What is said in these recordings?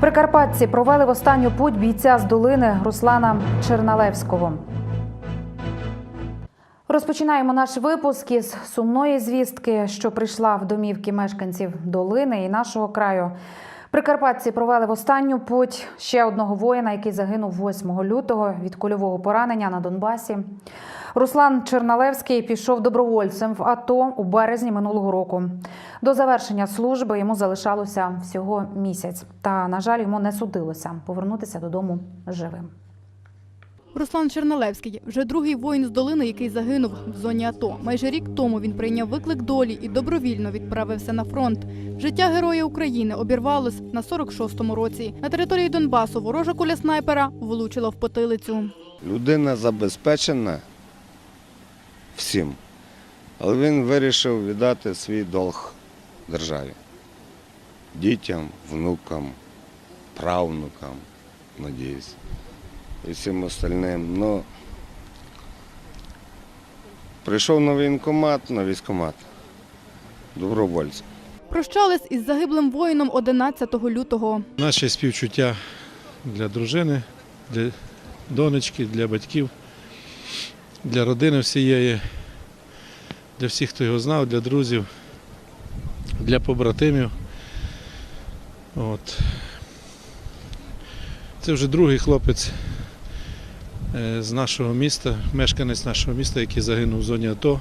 Прикарпатці провели в останню путь бійця з долини Руслана Черналевського. Розпочинаємо наш випуск із сумної звістки, що прийшла в домівки мешканців долини і нашого краю. Прикарпатці провели в останню путь ще одного воїна, який загинув 8 лютого від кульового поранення на Донбасі. Руслан Черналевський пішов добровольцем в АТО у березні минулого року. До завершення служби йому залишалося всього місяць. Та, на жаль, йому не судилося повернутися додому живим. Руслан Черналевський вже другий воїн з долини, який загинув в зоні АТО. Майже рік тому він прийняв виклик долі і добровільно відправився на фронт. Життя героя України обірвалось на 46-му році. На території Донбасу ворожа куля снайпера влучила в потилицю. Людина забезпечена всім, але він вирішив віддати свій долг державі, дітям, внукам, правнукам, надіюсь, і всім остальним. Ну, прийшов на воєнкомат, на військкомат, добровольцем. Прощались із загиблим воїном 11 лютого. Наші співчуття для дружини, для донечки, для батьків, для родини всієї, для всіх, хто його знав, для друзів, для побратимів. От. Це вже другий хлопець е, з нашого міста, мешканець нашого міста, який загинув в зоні АТО.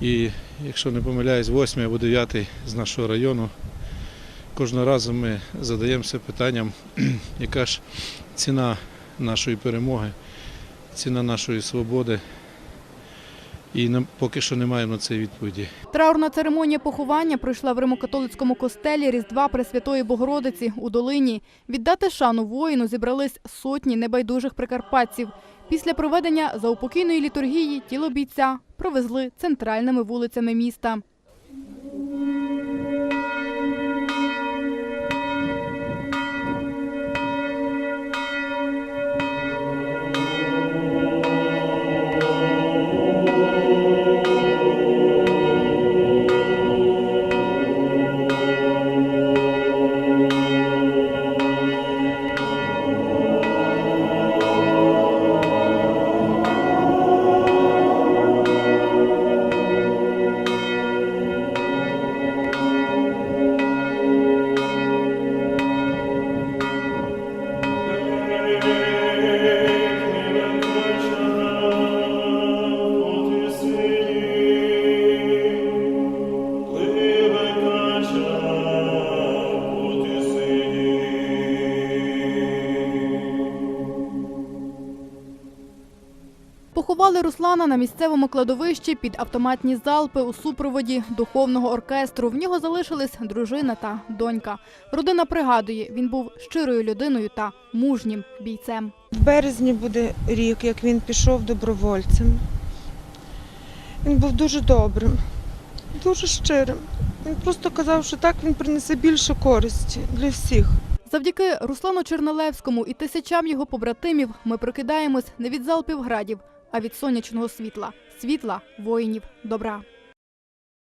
І, якщо не помиляюсь, восьмий або дев'ятий з нашого району. Кожного разу ми задаємося питанням, яка ж ціна нашої перемоги, ціна нашої свободи. І нам поки що не маємо на це відповіді. Траурна церемонія поховання пройшла в римокатолицькому костелі Різдва Пресвятої Богородиці у долині. Віддати шану воїну зібрались сотні небайдужих прикарпатців. Після проведення заупокійної літургії тіло бійця провезли центральними вулицями міста. Поховали Руслана на місцевому кладовищі під автоматні залпи у супроводі духовного оркестру. В нього залишились дружина та донька. Родина пригадує, він був щирою людиною та мужнім бійцем. В березні буде рік, як він пішов добровольцем. Він був дуже добрим, дуже щирим. Він просто казав, що так він принесе більше користі для всіх. Завдяки Руслану Чернолевському і тисячам його побратимів ми прокидаємось не від залпів градів, а від сонячного світла світла воїнів добра.